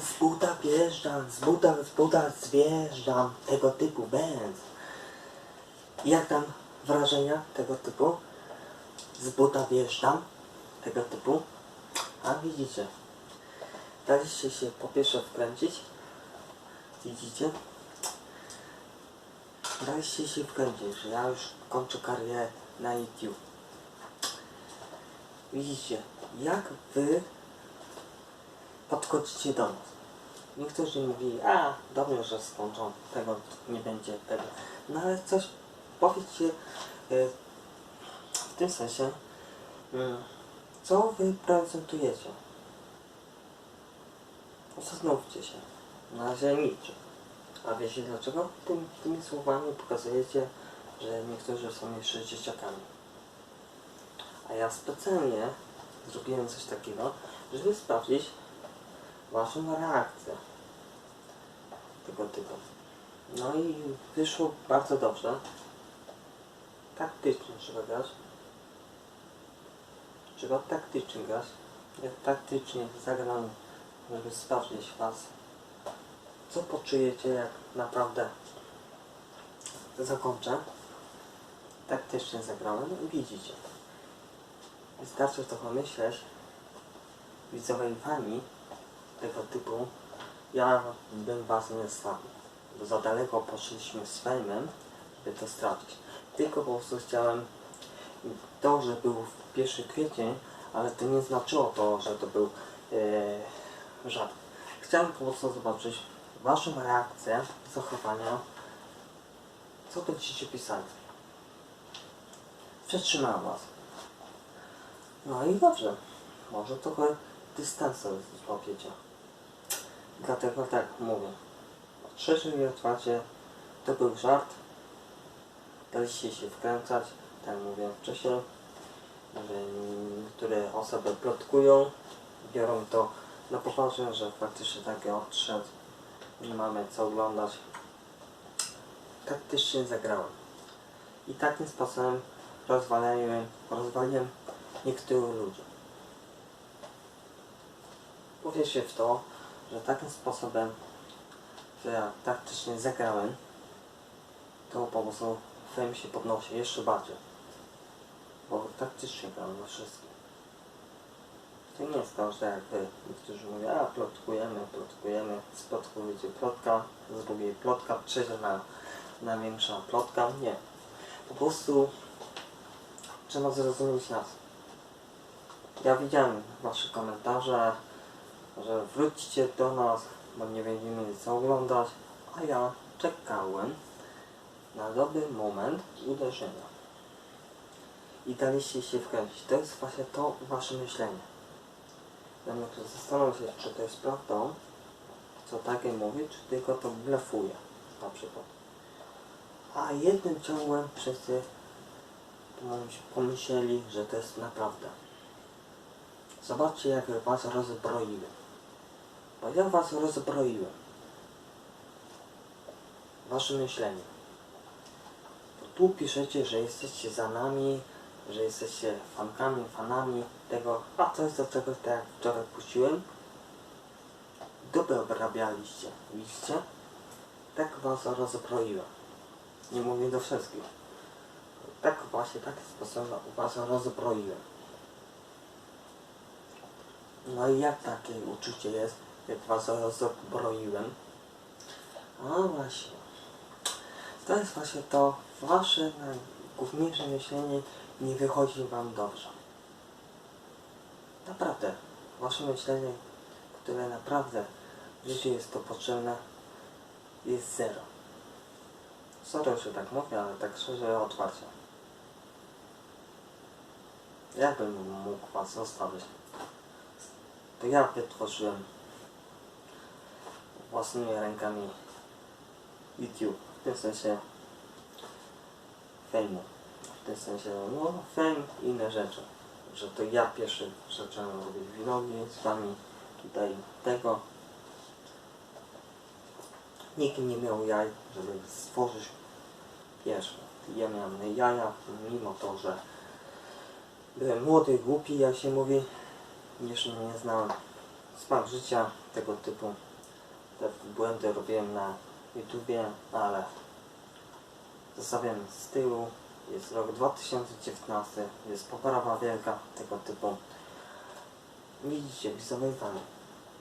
Z buta wjeżdżam, z buta, z buta zjeżdżam, tego typu Benz. Jak tam wrażenia tego typu? Z buta wjeżdżam, tego typu. A widzicie, daliście się po pierwsze wkręcić. Widzicie? Daliście się wkręcić, że ja już kończę karierę na YouTube. Widzicie, jak wy podchodzicie do nas. Niektórzy mówili, a dobrze, że skończą, tego nie będzie, tego. No ale coś powiedzcie y, w tym sensie, y, co wy prezentujecie. Zastanówcie się. Na razie. A wiecie dlaczego? Tym, tymi słowami pokazujecie, że niektórzy są jeszcze dzieciakami. A ja specjalnie zrobiłem coś takiego, żeby sprawdzić waszą reakcję tego typu. No i wyszło bardzo dobrze. Taktycznie trzeba grać. Trzeba taktycznie grać. Jak taktycznie zagram, żeby sprawdzić was, co poczujecie, jak naprawdę zakończę. Taktycznie zagrałem i widzicie. Wystarczy to pomyśleć. Widzowie i fani tego typu, ja bym was nie stawił. Bo za daleko poszliśmy z fejmem, by to stracić. Tylko po prostu chciałem to, że był w 1 kwiecień, ale to nie znaczyło to, że to był e, żart. Chciałem po prostu zobaczyć waszą reakcję, zachowania, co będziecie pisali. Przetrzymałem was. No i dobrze. Może trochę dystansu złapiecie. Dlatego tak mówię. Szczerze i otwarcie, to był żart. Daliście się wkręcać, tak mówię wcześniej, że niektóre osoby plotkują, biorą to na poważnie, że faktycznie taki odszedł, nie mamy co oglądać. Taktycznie zagrałem. I takim sposobem rozwaliłem, rozwaliłem niektórych ludzi. Uwierzcie w to, że takim sposobem, że ja taktycznie zagrałem, to po prostu fame się podnosi jeszcze bardziej. Bo taktycznie grałem na wszystkim. To nie jest to, że jak niektórzy mówią, a plotkujemy, plotkujemy, splotkujecie plotka, z drugiej plotka, trzecia na, największa plotka. Nie. Po prostu trzeba zrozumieć nas. Ja widziałem wasze komentarze, że wróćcie do nas, bo nie będziemy co oglądać, a ja czekałem na dobry moment uderzenia. I daliście się wkręcić. To jest właśnie to wasze myślenie. Muszę zastanowić się, czy to jest prawdą, co takie mówi, czy tylko to blefuje, na przykład. A jednym ciągłem wszyscy pomyśleli, że to jest naprawdę. Zobaczcie, jak was rozbroiłem. Ja was rozbroiłem. Wasze myślenie. Bo tu piszecie, że jesteście za nami, że jesteście fankami, fanami tego, a to jest tego, tak jak wczoraj puściłem. Dupę obrabialiście, widzicie? Tak was rozbroiłem. Nie mówię do wszystkich. Tak właśnie, taki sposób was rozbroiłem. No i jak takie uczucie jest, jak was rozbroiłem? A właśnie. To jest właśnie to wasze najgłówniejsze myślenie nie wychodzi wam dobrze. Naprawdę, wasze myślenie, które naprawdę w życiu jest to potrzebne, jest zero. Sorry, że tak mówię, ale tak szczerze, otwarcie. Jak bym mógł was zostawić? To ja wytworzyłem własnymi rękami YouTube, w tym sensie fejmu, w tym sensie no fame i inne rzeczy, że to ja pierwszy zacząłem robić vlogi z wami tutaj tego nikt nie miał jaj, żeby stworzyć pierwszy. Ja miałem jaja, mimo to, że byłem młody, głupi, jak się mówi, jeszcze nie znałem. smak życia tego typu. Te błędy robiłem na YouTubie, ale zostawiam z tyłu. Jest rok 2019, jest poprawa wielka tego typu. Widzicie, widzowie panie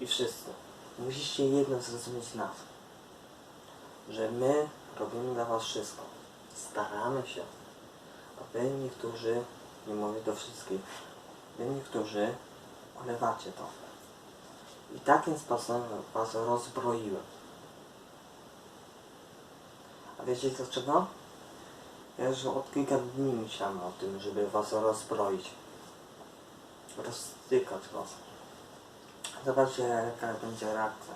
i wszyscy, musicie jedno zrozumieć nas, że my robimy dla was wszystko. Staramy się, a niektórzy, nie mówię do wszystkich, wy niektórzy olewacie to. I takim sposobem was rozbroiłem. A wiecie dlaczego? Ja już od kilka dni myślałem o tym, żeby was rozbroić. Rozstykać was. Zobaczcie jaka będzie reakcja.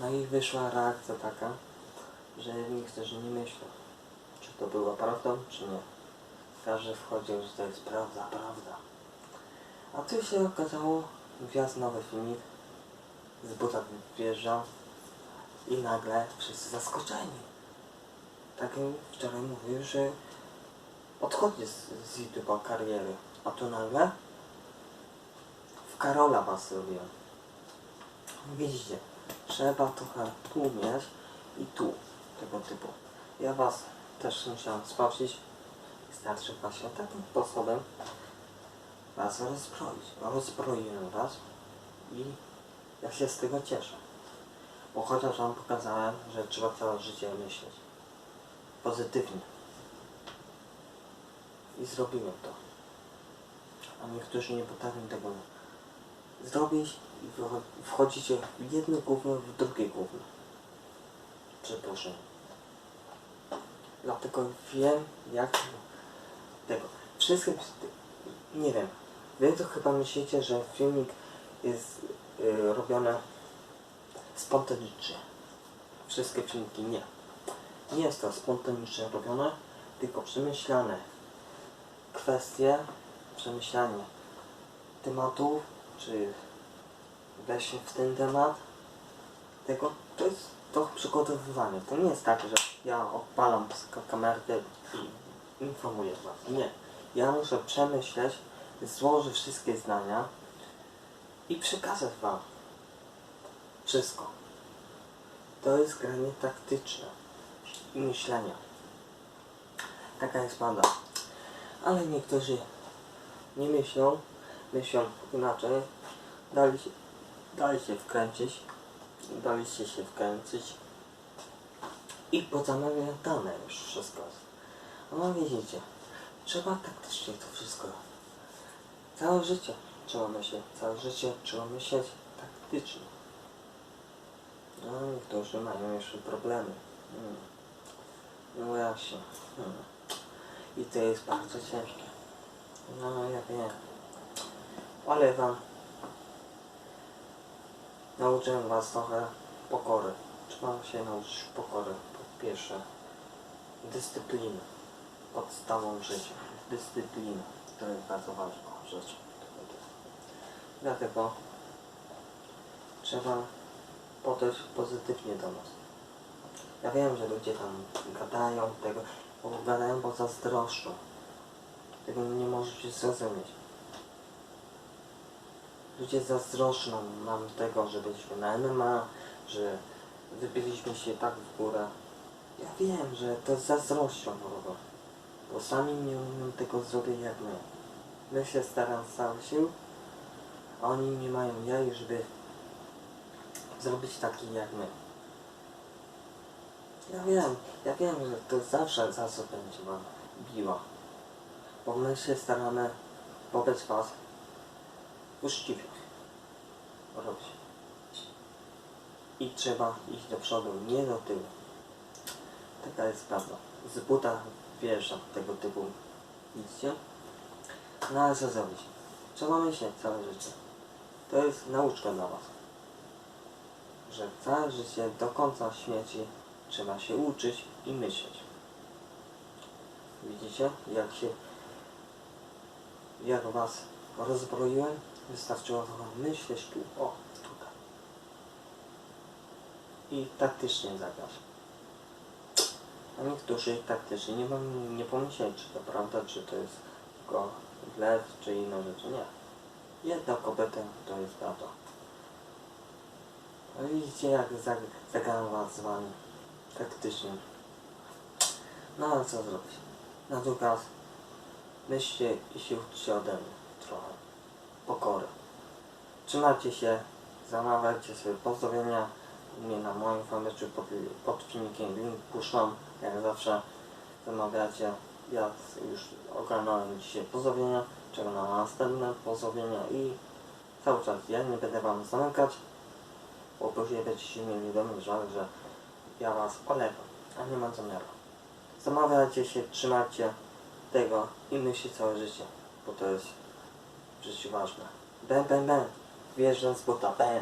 No i wyszła reakcja taka, że niektórzy nie myślą, czy to było prawdą, czy nie. Każdy wchodził, że to jest prawda, prawda. A tu się okazało, gwiazd nowy filmik, z buta wjeżdżał i nagle wszyscy zaskoczeni. Tak jak wczoraj mówił, że odchodzi z, z YouTube'a kariery, a tu nagle w Karola was zrobiłem. Widzicie, trzeba trochę tu mieć i tu, tego typu. Ja was też musiałem sprawdzić i starczy właśnie takim sposobem was rozbroić. Rozbroiłem was i ja się z tego cieszę. Bo chociaż wam pokazałem, że trzeba całe życie myśleć pozytywnie. I zrobiłem to. A niektórzy nie potrafią tego zrobić i wchodzicie w jedno gówno, w drugie gówno. Przepraszam. Dlatego wiem, jak tego. Wszystkie, nie wiem, wy chyba myślicie, że filmik jest y, robiony spontanicznie. Wszystkie filmiki nie. Nie jest to spontanicznie robione, tylko przemyślane kwestie, przemyślanie tematów, czy weź w ten temat, tego, to jest to przygotowywanie. To nie jest tak, że ja odpalam kamerkę i informuję was. Nie. Ja muszę przemyśleć, złożyć wszystkie zdania i przekazać wam wszystko. To jest granie taktyczne i myślenia. Taka jest prawda. Ale niektórzy nie myślą, myślą inaczej. Dali się, dali się wkręcić, daliście się wkręcić i pozamiatane już wszystko. No widzicie, trzeba taktycznie to wszystko. Całe życie trzeba myśleć, całe życie trzeba myśleć taktycznie. No niektórzy mają jeszcze problemy. Hmm. No właśnie. Hmm. I to jest bardzo ciężkie. No ja wiem. Ale wam nauczyłem was trochę pokory. Trzeba się nauczyć pokory. Po pierwsze, dyscypliny. Podstawą życia. Dyscyplina. To jest bardzo ważna rzecz. Dlatego trzeba podejść pozytywnie do nas. Ja wiem, że ludzie tam gadają tego, bo gadają, bo zazdroszczą. Tego nie możecie zrozumieć. Ludzie zazdroszczą nam tego, że byliśmy na MMA, że wybiliśmy się tak w górę. Ja wiem, że to zazdroszczą robią, bo sami nie umieją tego zrobić jak my. My się staramy z całych sił, a oni nie mają jaj, żeby zrobić taki jak my. Ja wiem, ja wiem, że to zawsze za co będzie wam biła. Bo my się staramy wobec was uczciwie robić. I trzeba iść do przodu, nie do tyłu. Taka jest prawda. Z buta wjeżdża tego typu. Widzicie? No ale co zrobić? Trzeba myśleć całe życie. To jest nauczka dla was. Że całe życie do końca śmierci trzeba się uczyć i myśleć. Widzicie? Jak się jak was rozbroiłem, wystarczyło wam myśleć tu, o, tutaj. I taktycznie zagrać. A niektórzy taktycznie nie, nie pomyśleli, czy to prawda, czy to jest tylko lew, czy inne rzeczy. Nie. Jedną kobietę to jest prawda. No widzicie jak zag zagrałem was z wami taktycznie. No ale co zrobić? Na drugi raz myślcie i się uczcie ode mnie trochę. Pokory. Trzymajcie się, zamawiajcie sobie pozdrowienia u mnie na moim fanpage'u pod, pod filmikiem link puszczam, jak zawsze zamawiacie. Ja już ogarnąłem dzisiaj pozdrowienia, czego na następne pozdrowienia i cały czas ja nie będę wam zamykać, bo później będziecie mieli do mnie żal, że ja was olewam, a nie mam zamiaru. Zamawiajcie się, trzymajcie tego i myślcie całe życie, bo to jest w życiu ważne. Bam, bam, bam. Wjeżdżam z buta, bam.